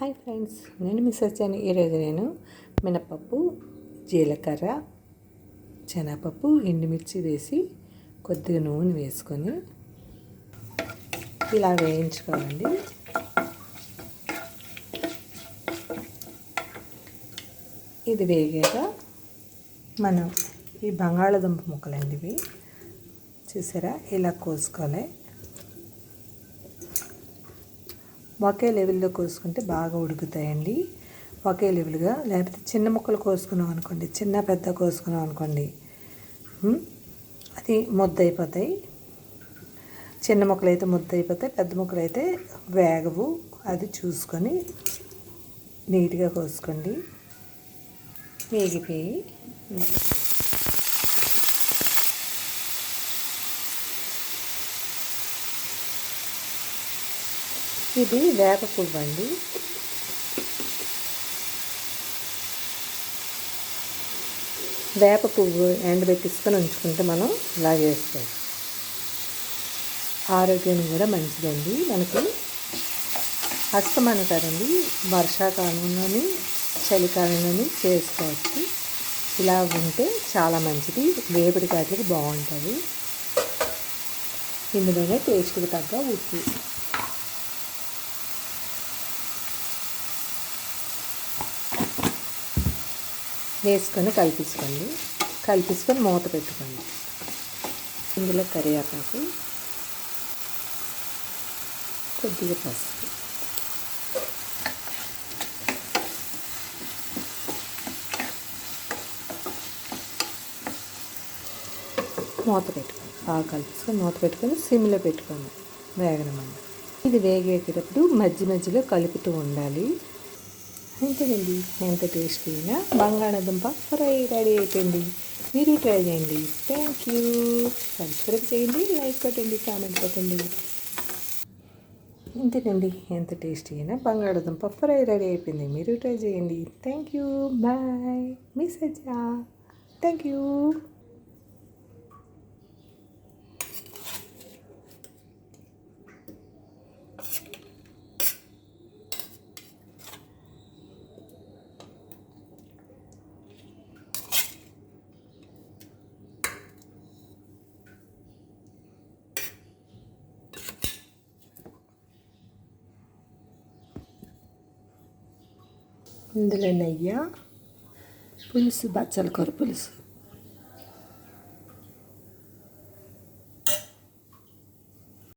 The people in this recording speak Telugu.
హాయ్ ఫ్రెండ్స్ నేను మిస్ వచ్చాను ఈరోజు నేను మినపప్పు జీలకర్ర శనగపప్పు ఎండుమిర్చి వేసి కొద్దిగా నూనె వేసుకొని ఇలా వేయించుకోవాలండి. ఇది వేగాక మనం ఈ బంగాళదుంప ముక్కలండి ఇవి చూసారా? ఇలా కోసుకోవాలి. ఒకే లెవెల్లో కోసుకుంటే బాగా ఉడుకుతాయండి. ఒకే లెవెల్గా లేకపోతే చిన్న ముక్కలు కోసుకున్నాం అనుకోండి చిన్న పెద్ద కోసుకున్నాం అనుకోండి అది ముద్ద అయిపోతాయి చిన్న ముక్కలు అయితే ముద్ద అయిపోతాయి పెద్ద ముక్కలు అయితే వేగవు. అది చూసుకొని నీట్గా కోసుకోండి. వేగిపోయి ఇది వేప పువ్వు అండి. వేప పువ్వు ఎండబెట్టిసుకొని ఉంచుకుంటే మనం ఇలా చేస్తాం ఆరోగ్యం కూడా మంచిదండి. మనకు అస్తమానం కదండి వర్షాకాలంలోని చలికాలంలోని చేసుకోవచ్చు. ఇలా ఉంటే చాలా మంచిది. వేపుడు కాటికి బాగుంటుంది ఇందులోనే టేస్ట్కి తగ్గ ఉప్పు. వేసుకొని కలిపించుకోండి కలిపించుకొని మూత పెట్టుకోండి. ఇందులో కరివేపాకు కొద్దిగా పసుపు. మూత పెట్టుకోండి. బాగా కలిపించుకొని మూత పెట్టుకొని సిమ్లో పెట్టుకోండి. వేగనమని ఇది వేగేటప్పుడు మధ్య మధ్యలో కలుపుతూ ఉండాలి. అంతేనండి ఎంత టేస్టీ అయినా బంగాళాదుంప ఫ్రై రెడీ అయిపోయింది. మీరు ట్రై చేయండి. Thank you. సబ్స్క్రైబ్ చేయండి లైక్ కొట్టండి కామెంట్ పెట్టండి ఇంతేనండి. ఎంత టేస్టీ అయినా బంగాళాదుంప ఫ్రై రెడీ అయిపోయింది. మీరు ట్రై చేయండి. Thank you. బాయ్. మిస్ అజ్జా థ్యాంక్ యూ. ఇందులో నెయ్యి పులుసు బచ్చల కూర పులుసు.